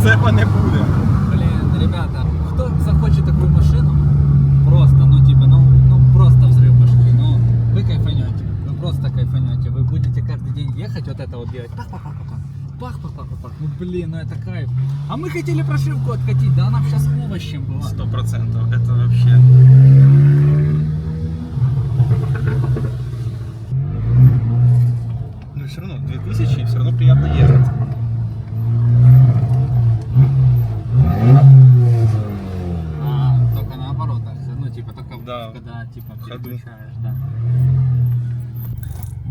прицепа не буде. Блін, ребята, хто захоче таку машину, просто, ну типа, ну, ну просто взрыв башки. Ну, ви кайфанете, ви просто кайфанете. Ви будете каждый день ехать, вот это вот делать. Пах-пах-пах-пах-пах. Ну блин, ну это кайф. А мы хотели прошивку откатить, да она сейчас овощем была. Сто процентов, это вообще. Ну все равно, 2000 все равно приятно ехать. Да. когда, типа, В ходу. переключаешь, да.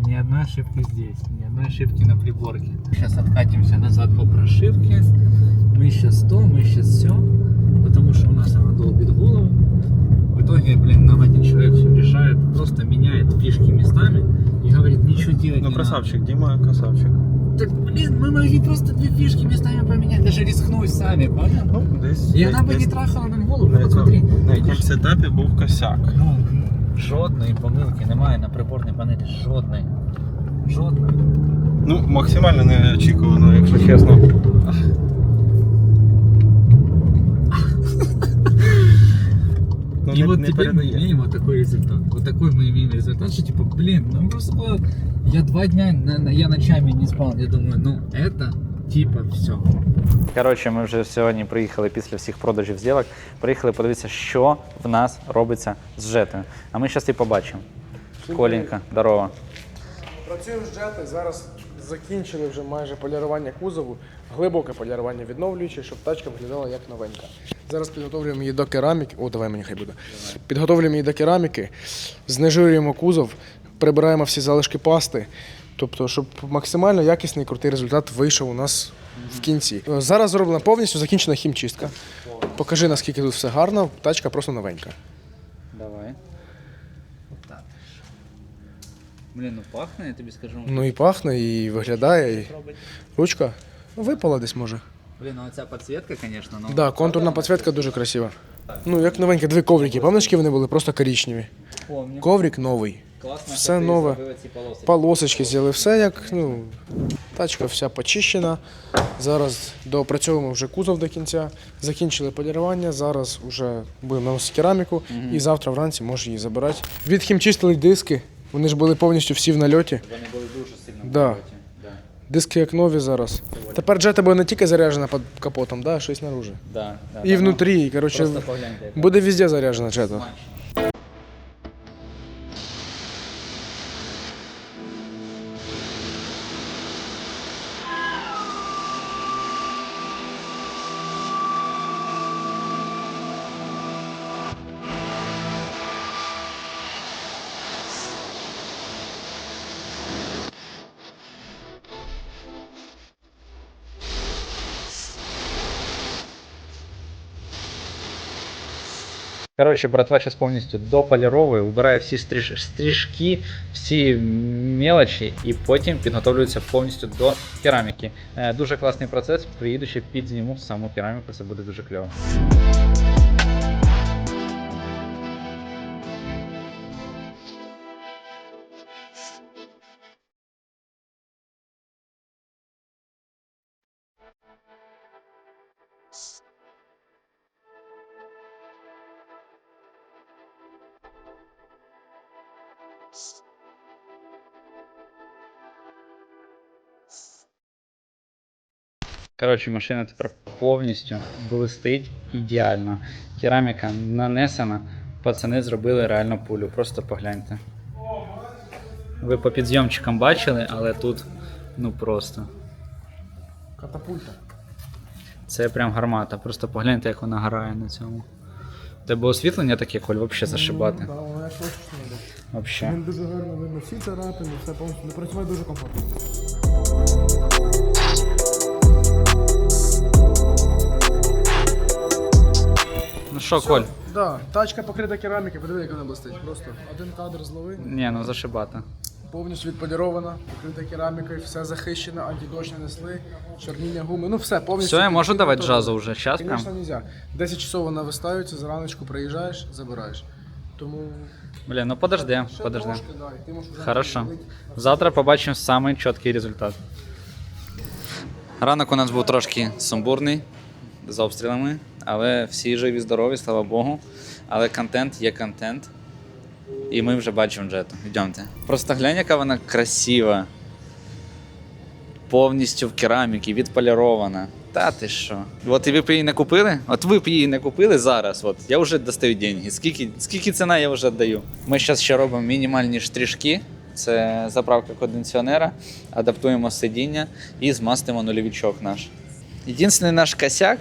Ни одной ошибки здесь, ни одной ошибки на приборке. Сейчас откатимся назад по прошивке. Мы сейчас то, мы сейчас все. Потому что у нас она долбит голову. В итоге, блин, нам один человек все решает, просто меняет фишки местами и говорит, ничего делать Ну не красавчик, Дима красавчик. Так, блин, мы могли просто две фишки местами поменять, даже рискнуть сами, понял? Ну, десь, І вона бы десь не трахала нам голову, на, ну вот смотри. цьому, на якомусь етапі був косяк. Ну, жодної помилки немає на приборній панелі. Жодної. Жодної. Ну, максимально неочікувано, якщо чесно. Ну, И не, вот не теперь мы передає. имеем вот такой результат. Вот такой мы имеем результат, что типа, блин, ну просто я два дня, на- на- я ночами не спал. Я думаю, ну это типа все. Коротше, ми вже сьогодні приїхали після всіх продажів зділок. Приїхали подивитися, що в нас робиться з жетою. А ми зараз і побачимо. Коленька, здорово. Працюємо з джети. Зараз закінчили вже майже полірування кузову, глибоке полірування відновлююче, щоб тачка виглядала як новенька. Зараз підготовлюємо її до кераміки. О, давай мені хай буде. Підготовлюємо її до кераміки, знежирюємо кузов, прибираємо всі залишки пасти. Тобто, щоб максимально якісний крутий результат вийшов у нас в кінці. Е, Зараз зроблена повністю закінчена хімчистка. Покажи, наскільки тут все гарно, тачка просто новенька. Давай. Блин, ну пахнет, я тобі скажу. Ну і пахне, і виглядає. І... Ручка випала десь може. Блин, ну оця підсвітка, конечно, ну. Да, контурна підсвітка дуже красива. Ну, як новенькі, дві коврики. Пам'ятаєш, які вони були просто коричневі. Помню. Коврик новий. Класно, все нове. Полосочки зробили, все як, ну, тачка вся почищена. Зараз доопрацьовуємо вже кузов до кінця. Закінчили полірування, зараз вже будемо наносити кераміку і завтра вранці можеш її забирати. Відхімчистили диски, вони ж були повністю всі в нальоті. Вони були дуже сильно Да. Диски як нові зараз. Тепер джета буде не тільки заряджена під капотом, да, щось наружу. Да, да, І да, внутрі, і, коротше, Просто погляньте. буде везде заряджена джета. смачно. Коротше, братва зараз повністю дополіровує, вибирає всі стріж, стрижки, всі мелочі і потім підготовлюється повністю до кераміки. Е, дуже класний процес. Приїду ще підзніму саму кераміку, це буде дуже кльово. Коротше, машина тепер повністю блистить ідеально. Кераміка нанесена. Пацани зробили реально пулю. Просто погляньте. Ви по підйомчикам бачили, але тут ну просто. Катапульта. Це прям гармата. Просто погляньте, як вона грає на цьому. У Тебе освітлення таке, Коль, взагалі зашибати. Да, вона точно. Вообще. Він дуже гарно видно всі царапини, все повністю працює дуже комфортно. Ну що, Коль? Да, тачка покрита керамікою, подиви, як вона блистить. Просто один кадр злови, Ні, ну зашибати. повністю відполірована, покрита керамікою, все захищено, антидощ нанесли, чорніння гуми, ну все повністю. Все, я можу давати джазу вже. Час прям. Звісно, нельзя. 10 часов вона виставиться, зраночку приїжджаєш, забираєш. Тому Блін, ну подожди, ще подожди. трошки, да, і ти можеш вже Хорошо. Завтра побачимо самий чіткий результат. Ранок у нас був трошки сумбурний з обстрілами, але всі живі, здорові, слава Богу. Але контент є контент. І ми вже бачимо джету. Йдемте. Просто глянь, яка вона красива. повністю в кераміки, відполірована. Та ти що? От і ви б її не купили? От ви б її не купили зараз. От я вже достаю деньги. Скільки, скільки ціна я вже даю? Ми зараз ще робимо мінімальні штришки. Це заправка кондиціонера, адаптуємо сидіння і змастимо нульовичок наш. Єдиний наш косяк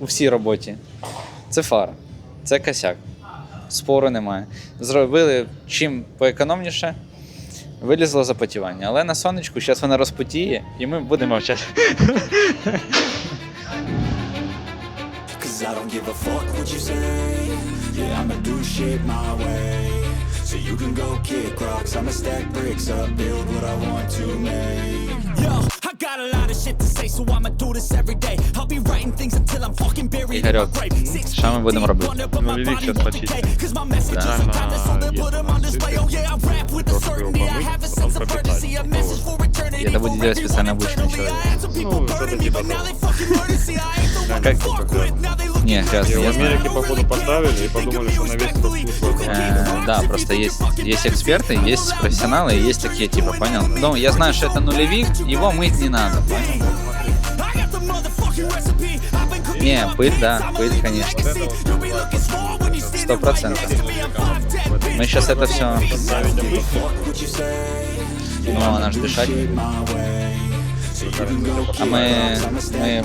у всій роботі це фара. Це косяк. Спору немає. Зробили чим поекономніше, вилізло запотівання. Але на сонечку зараз вона розпотіє, і ми будемо мовчати. So you can go kick rocks. I'ma stack bricks up, build what I want to make. Yo, I got a lot of shit to say, so I'ma do this every day. I'll be writing things until I'm fucking buried in my Ігорьок, grave. Six що ми будемо feet робити? under, but my Ну, лівік body щас won't почистимо. decay. Cause my messages are timeless, so they put 'em on display. Oh yeah, I rap with a Трошки certainty. I помыть, have a потом sense of пропитать. urgency, a message for eternity. Это будет for делать everyone специально обученный internally. человек. I had some people Ну, burning что-то me, типа but now того. they fucking murder. See, I ain't the one Как to Не, сейчас я в знаю. Америке, походу, поставили и подумали, что на весь этот вкус Э, да, просто есть, есть эксперты, есть профессионалы, и есть такие, типа, понял? Ну, я знаю, что это нулевик, его мыть не надо, понял? Не, пыль, да, пыль, конечно. Сто процентов. Мы сейчас это все... Ну, она же дышать. А мы, мы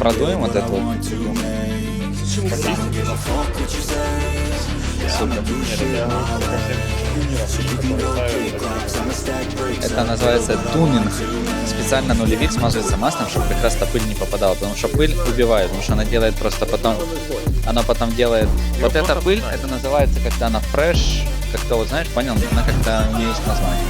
продуем вот эту вот. Это называется тунинг. Специально нулевик смазывается маслом, чтобы как раз-то пыль не попадала. Потому что пыль убивает, потому что она делает просто потом... Она потом делает... Вот эта пыль, это называется, когда она фреш, как-то вот, знаешь, понял? Она как-то, у нее есть название.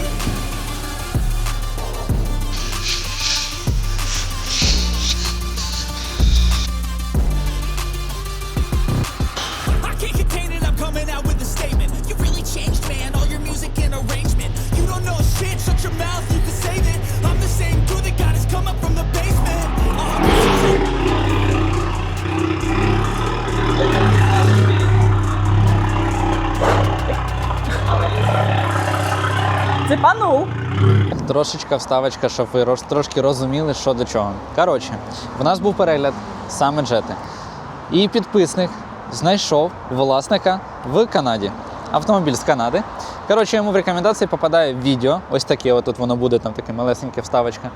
Трошечка вставочка, щоб роз- трошки розуміли, що до чого. Коротше, в нас був перегляд саме джети. І підписник знайшов власника в Канаді. Автомобіль з Канади. Коротше, йому в рекомендації попадає відео. Ось таке, от тут воно буде, там таке малесеньке вставочка.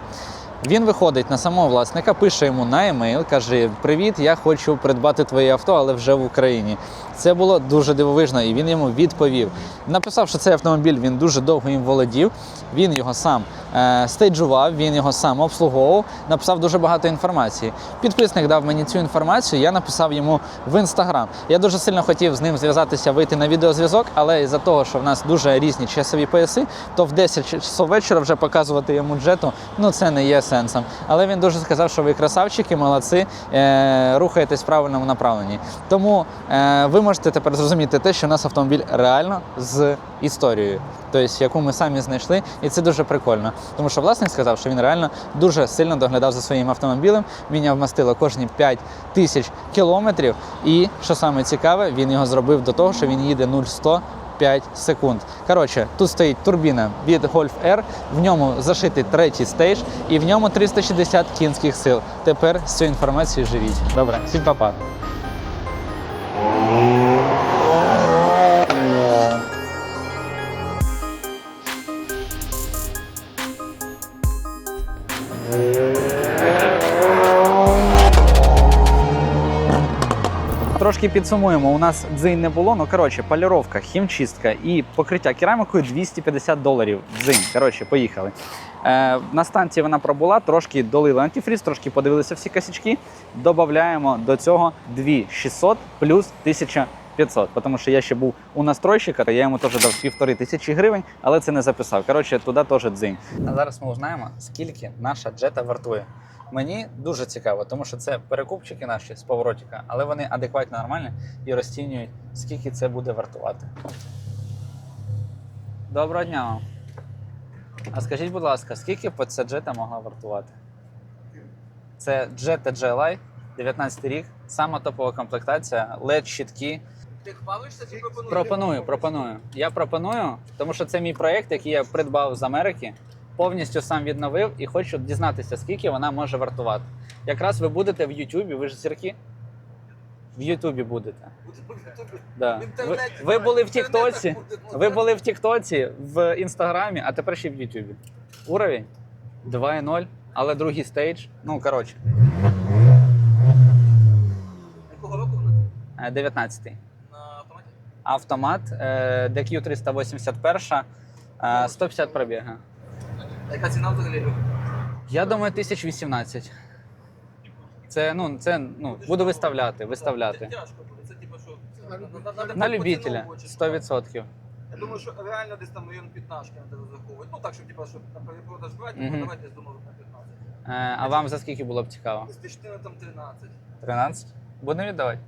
Він виходить на самого власника, пише йому на емейл, каже: Привіт, я хочу придбати твоє авто, але вже в Україні. Це було дуже дивовижно, і він йому відповів. Написав, що цей автомобіль він дуже довго їм володів. Він його сам е, стейджував, він його сам обслуговував, написав дуже багато інформації. Підписник дав мені цю інформацію, я написав йому в інстаграм. Я дуже сильно хотів з ним зв'язатися, вийти на відеозв'язок, але із-за того, що в нас дуже різні часові пояси, то в 10 часов вечора вже показувати йому джету, ну це не є сенсом. Але він дуже сказав, що ви красавчики, молодці, е, рухаєтесь в правильному направленні. Тому е, ви можете тепер зрозуміти те, що у нас автомобіль реально з історією, тобто яку ми самі знайшли, і це дуже прикольно. Тому що власник сказав, що він реально дуже сильно доглядав за своїм автомобілем. Міняв мастило кожні 5 тисяч кілометрів. І що саме цікаве, він його зробив до того, що він їде 0-100 5 секунд. Коротше, тут стоїть турбіна від Golf R, в ньому зашитий третій стейдж і в ньому 360 кінських сил. Тепер з цією інформацією живіть. Добре, всім па-па. Трошки підсумуємо. У нас дзинь не було. Ну коротше, поліровка, хімчистка і покриття керамікою 250 доларів. Дзинь. Коротше, поїхали. Е, на станції вона пробула, трошки долили антифріз, трошки подивилися всі косячки. Додаємо до цього 2600 плюс 1500. Тому що я ще був у настройщика, я йому теж дав півтори тисячі гривень, але це не записав. Коротше, туди теж дзинь. А зараз ми узнаємо, скільки наша джета вартує. Мені дуже цікаво, тому що це перекупчики наші з поворотика, але вони адекватно нормальні і розцінюють, скільки це буде вартувати. Доброго дня вам. А скажіть, будь ласка, скільки б ця джета могла вартувати? Це Jetta GLI, 19 рік, сама топова комплектація, LED щитки. Ти хвалишся чи пропонуєш? Пропоную, пропоную. Я пропоную, тому що це мій проєкт, який я придбав з Америки. Повністю сам відновив і хочу дізнатися, скільки вона може вартувати. Якраз ви будете в Ютубі, ви ж зірки? В Ютубі будете. Да. Ви, ви були в Тіктоці, ви були в Тіктоці, в Інстаграмі, а тепер ще в Ютубі. Уровень 2.0, але другий стейдж. Ну, коротше, Якого року вона? е, 19-й. На автоматі? Автомат е, DQ 381, е, 150 пробіга. Яка ціна взагалі? Я думаю, 1018. Це, ну, це, ну, буду виставляти, виставляти. Тяжко буде, це типу що? На любителя 100%. Я думаю, що реально десь там район 15 треба розраховувати. Ну так, щоб типу, щоб на перепродаж брати, Мгм. продавати десь думаю на 15. Е, а вам за скільки було б цікаво? З тисячини там 13. 13? Будемо віддавати.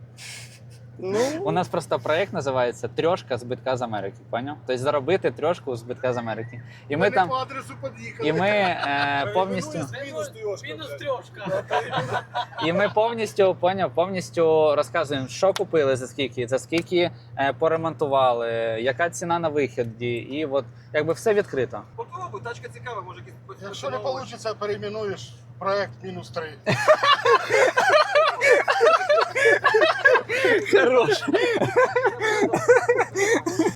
Ну, У нас просто проєкт називається Трьошка збитка з Америки. Поняв? Тобто заробити трьошку збитка з Америки. І ми там. адресу під'їхали. І ми е, повністю. Мінус трьошка. І ми повністю поняв, повністю розказуємо, що купили за скільки, за скільки е, поремонтували, яка ціна на виході, і от якби все відкрито. Попробуй, тачка цікава, може якісь Якщо не вийде, перейменуєш проект мінус 3. Хорош.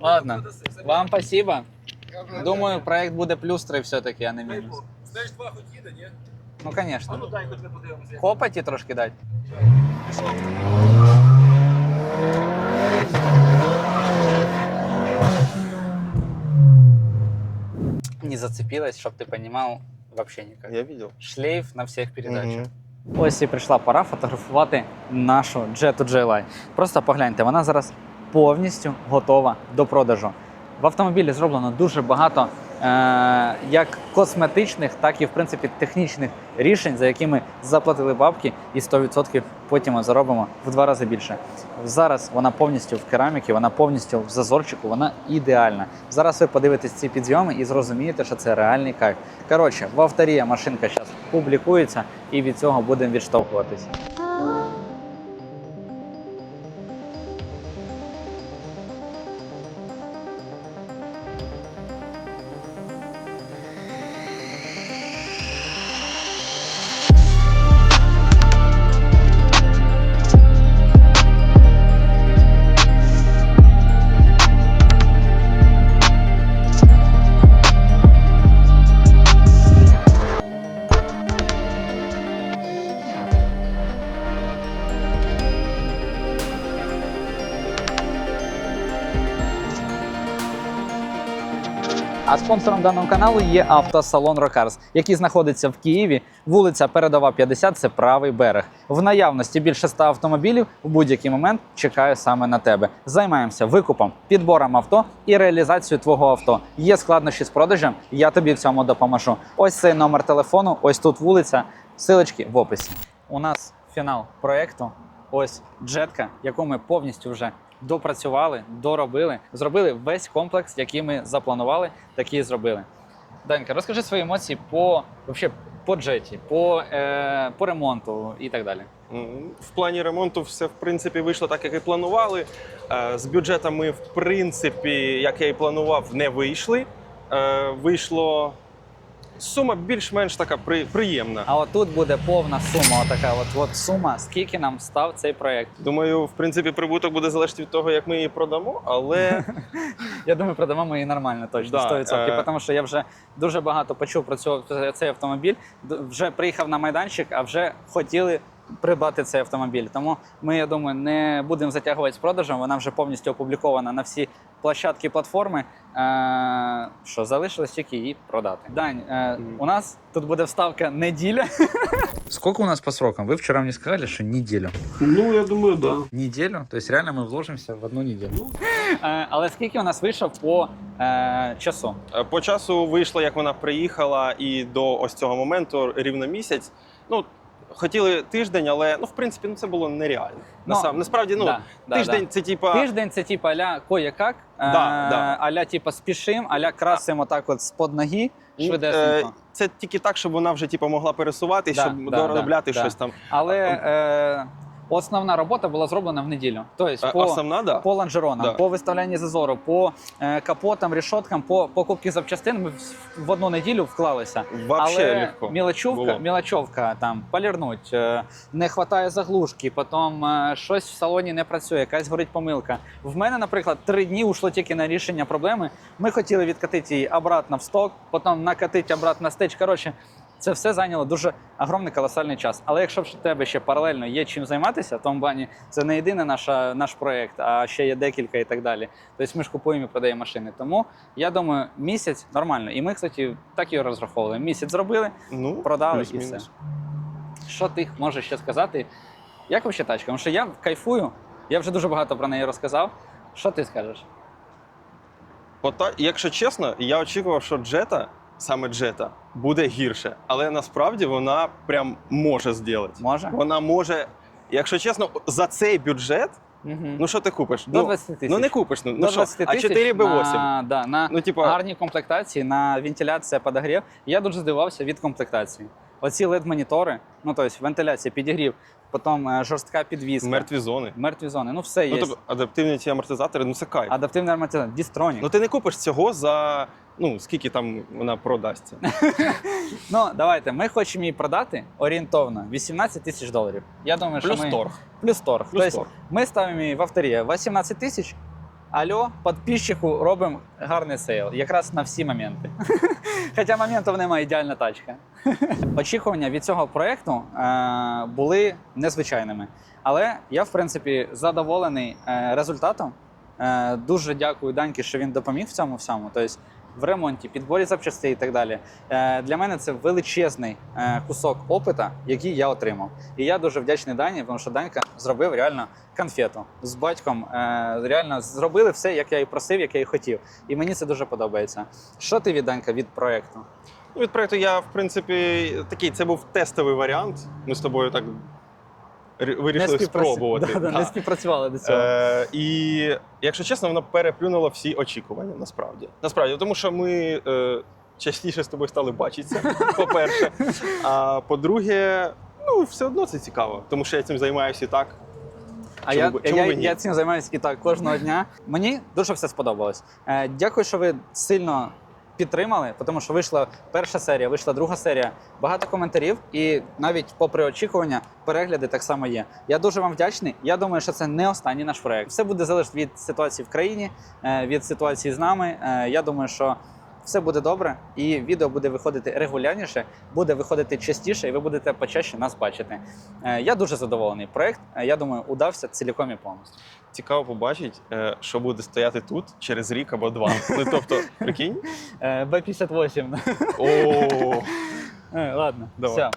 Ладно, вам спасибо. Думаю, проект буде плюс 3 все-таки, а не мінус. Знаєш, два хоч їде, ні? Ну, А звісно. ну дай хоч ми подивимося. Копоті трошки дати. Не зацепилась, щоб ти розумів, вообще ніяк. Я видел. Шлейф на всіх передачах. Мгм. Ось і прийшла пора фотографувати нашу Jetto GLI. Просто погляньте, вона зараз повністю готова до продажу. В автомобілі зроблено дуже багато е- як косметичних, так і в принципі технічних рішень, за якими заплатили бабки, і 100% потім ми заробимо в два рази більше. Зараз вона повністю в кераміки, вона повністю в зазорчику, вона ідеальна. Зараз ви подивитесь ці підйоми і зрозумієте, що це реальний кайф. Коротше, в авторія машинка зараз публікується, і від цього будемо відштовхуватись. А спонсором даного каналу є автосалон Рокарс, який знаходиться в Києві, вулиця Передова 50, це правий берег. В наявності більше 100 автомобілів в будь-який момент чекаю саме на тебе. Займаємося викупом, підбором авто і реалізацією твого авто. Є складнощі з продажем, я тобі в цьому допоможу. Ось цей номер телефону, ось тут вулиця, силочки в описі. У нас фінал проекту. Ось джетка, яку ми повністю вже допрацювали, доробили, зробили весь комплекс, який ми запланували, такий і зробили. Данька, розкажи свої емоції по вообще, по джеті, по, е, по ремонту і так далі. В плані ремонту все в принципі вийшло так, як і планували. Е, З бюджетом ми, в принципі, як я і планував, не вийшли. Е, Вийшло сума більш-менш така при- приємна. А отут буде повна сума, отака от, от сума, скільки нам став цей проект. Думаю, в принципі, прибуток буде залежати від того, як ми її продамо, але Я думаю, продамо ми її нормально, точно, Да, 100%. е. Тому що я вже дуже багато почув про цей автомобіль. Вже приїхав на майданчик, а вже хотіли придбати цей автомобіль. Тому ми, я думаю, не будемо затягувати з продажем. Вона вже повністю опублікована на всі площадки платформи. Е, що залишилось тільки її продати. Дань, е, у нас тут буде вставка неділя. Скільки у нас по срокам? Ви вчора мені сказали, що неділю. ну я думаю, да. Неделю? То есть реально ми вложимося в одну неділю. Е, але скільки у нас вийшов по е, часу? Е, По часу вийшло, як вона приїхала, і до ось цього моменту рівно місяць. Ну, хотіли тиждень, але ну, в принципі, ну це було нереально. Ну, Насам, насправді, ну, да, да, тиждень да. це типа. Тиждень це типа аля кое-як, е, Да, да. аля типа спішим, аля красимо так от з-под ноги, Е, швидесенько. Це тільки так, щоб вона вже типа могла пересуватися, Да, щоб да, доробляти да, щось да. там. Але е, Основна робота була зроблена в неділю. Тобто, по, Основна, да. по лонжеронам, Да. по виставлянні зазору, по е, капотам, рішоткам, по покупці запчастин ми в, в одну неділю вклалися. Вообще Але легко. мілочовка, було. мілочовка там полірнуть, е, не вистачає заглушки, потім е, щось в салоні не працює, якась горить помилка. В мене, наприклад, три дні ушло тільки на рішення проблеми. Ми хотіли відкатити її обратно в сток, потім накатити обратно на стеч. Коротше, це все зайняло дуже огромний колосальний час. Але якщо в тебе ще паралельно є чим займатися, в тому плані це не єдиний наша, наш проект, а ще є декілька і так далі. Тобто ми ж купуємо і продаємо машини. Тому я думаю, місяць нормально. І ми, кстати, так і розраховували. Місяць зробили, Ну, продали і все. Що ти можеш ще сказати? Як взагалі тачка? Тому що я кайфую, я вже дуже багато про неї розказав. Що ти скажеш? Якщо чесно, я очікував, що джета, саме джета, буде гірше. Але насправді вона прям може зробити. Може? Вона може, якщо чесно, за цей бюджет, Угу. ну що ти купиш? До ну, 20 тисяч. ну не купиш. Ну, До ну що, 20 а 4 b 8 На, да, на Ну, типу... гарній комплектації, на вентиляція, подогрів. Я дуже здивався від комплектації. Оці LED-монітори, ну тобто вентиляція, підігрів, потім е, жорстка підвізка. мертві зони. Мертві зони. Ну все Ну, є. тобто, адаптивні ці амортизатори, ну це кайф. Адаптивний амортизатор, Distronic. Ну ти не купиш цього за ну скільки там вона продасться. Ну, давайте, ми хочемо її продати орієнтовно 18 тисяч доларів. Я думаю, Плюс що ми... торг. Плюс торг. Плюс тобто, торг. ми ставимо її в авторі 18 тисяч. Алло, підписчику робимо гарний сейл, якраз на всі моменти. Хоча моментів немає ідеальна тачка. Очікування від цього проєкту е, були незвичайними. Але я, в принципі, задоволений е, результатом. Е, дуже дякую Даньки, що він допоміг в цьому всьому. Тобто в ремонті, підборі запчастей і так далі. Е, для мене це величезний е, кусок опита, який я отримав. І я дуже вдячний Дані, тому що Данька зробив реально конфету з батьком. Е, реально зробили все, як я і просив, як я і хотів. І мені це дуже подобається. Що ти від Данька від проекту? Ну, від проекту я, в принципі, такий, це був тестовий варіант. Ми з тобою так вирішили співпраці- спробувати. Да, да, Да. Не співпрацювали до цього. Е, і якщо чесно, воно переплюнуло всі очікування насправді. Насправді, тому що ми е, частіше з тобою стали бачитися, по-перше. А по-друге, ну все одно це цікаво, тому що я цим займаюся і так. А Чому я, б- чому я, я цим займаюся і так кожного дня. Мені дуже все сподобалось. Е, дякую, що ви сильно підтримали, тому що вийшла перша серія, вийшла друга серія. Багато коментарів, і навіть попри очікування, перегляди так само є. Я дуже вам вдячний. Я думаю, що це не останній наш проект. Все буде залежати від ситуації в країні, е, від ситуації з нами. Е, я думаю, що. Все буде добре, і відео буде виходити регулярніше, буде виходити частіше, і ви будете почаще нас бачити. Е, Я дуже задоволений. Проект, я думаю, удався цілком і повністю. Цікаво побачити, е, що буде стояти тут через рік або два. Ну тобто, прикинь? Е, Б-58. О, Е, Ладно, все.